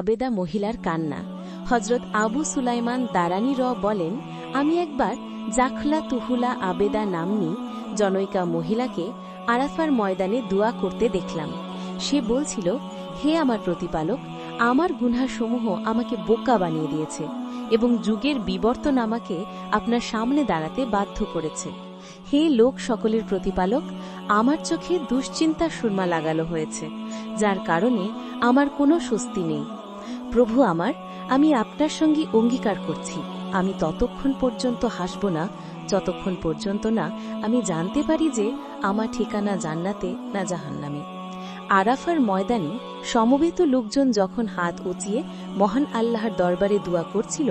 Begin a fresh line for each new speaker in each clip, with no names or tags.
আবেদা মহিলার কান্না। হজরত আবু সুলাইমান দারানি র বলেন, আমি একবার জাখলা তুহুলা আবেদা নামনি জনৈকা মহিলাকে আরাফার ময়দানে দোয়া করতে দেখলাম। সে বলছিল, হে আমার প্রতিপালক, আমার গুনহাসমূহ আমাকে বোকা বানিয়ে দিয়েছে এবং যুগের বিবর্তন আমাকে আপনার সামনে দাঁড়াতে বাধ্য করেছে। হে লোক সকলের প্রতিপালক, আমার চোখে দুশ্চিন্তার সুরমা লাগালো হয়েছে, যার কারণে আমার কোনো স্বস্তি নেই। প্রভু আমার, আমি আপনার সঙ্গে অঙ্গীকার করছি। আমি ততক্ষণ পর্যন্ত হাসব না, যতক্ষণ পর্যন্ত না আমি জানতে পারি যে আমার ঠিকানা জান্নাতে না জাহান্নামে। আরাফার ময়দানে সমবেত লোকজন যখন হাত উঁচিয়ে মহান আল্লাহর দরবারে দোয়া করছিল,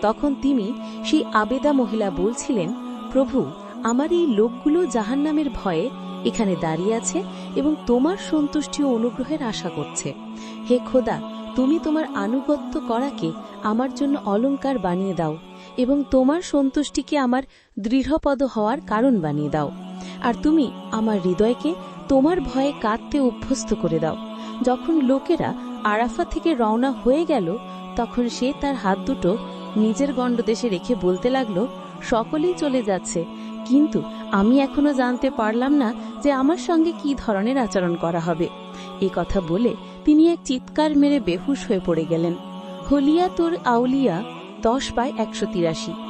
তখন তিনি সেই আবেদা মহিলা বলছিলেন, প্রভু, আমার এই লোকগুলো জাহান্নামের ভয়ে এখানে দাঁড়িয়ে আছে এবং তোমার সন্তুষ্টি ও অনুগ্রহের আশা করছে। হে খোদা তুমি তোমার আনুগত্য করাকে আমার জন্য অলংকার বানিয়ে দাও এবং তোমার সন্তুষ্টিকে আমার দৃঢ়পদ হওয়ার কারণ বানিয়ে দাও। আর তুমি আমার হৃদয়কে তোমার ভয়ে কাঁদতে অভ্যস্ত করে দাও। যখন লোকেরা আরাফা থেকে রওনা হয়ে গেল, তখন সে তার হাত দুটো নিজের গণ্ডদেশে রেখে বলতে লাগল, সকলেই চলে যাচ্ছে, কিন্তু আমি এখনও জানতে পারলাম না যে আমার সঙ্গে কি ধরনের আচরণ করা হবে। এ কথা বলে চিৎকার মেরে বেহুশ হয়ে পড়ে গেলেন। হলিয়া তোর আউলিয়া দশ বাই একশো তিরাশি।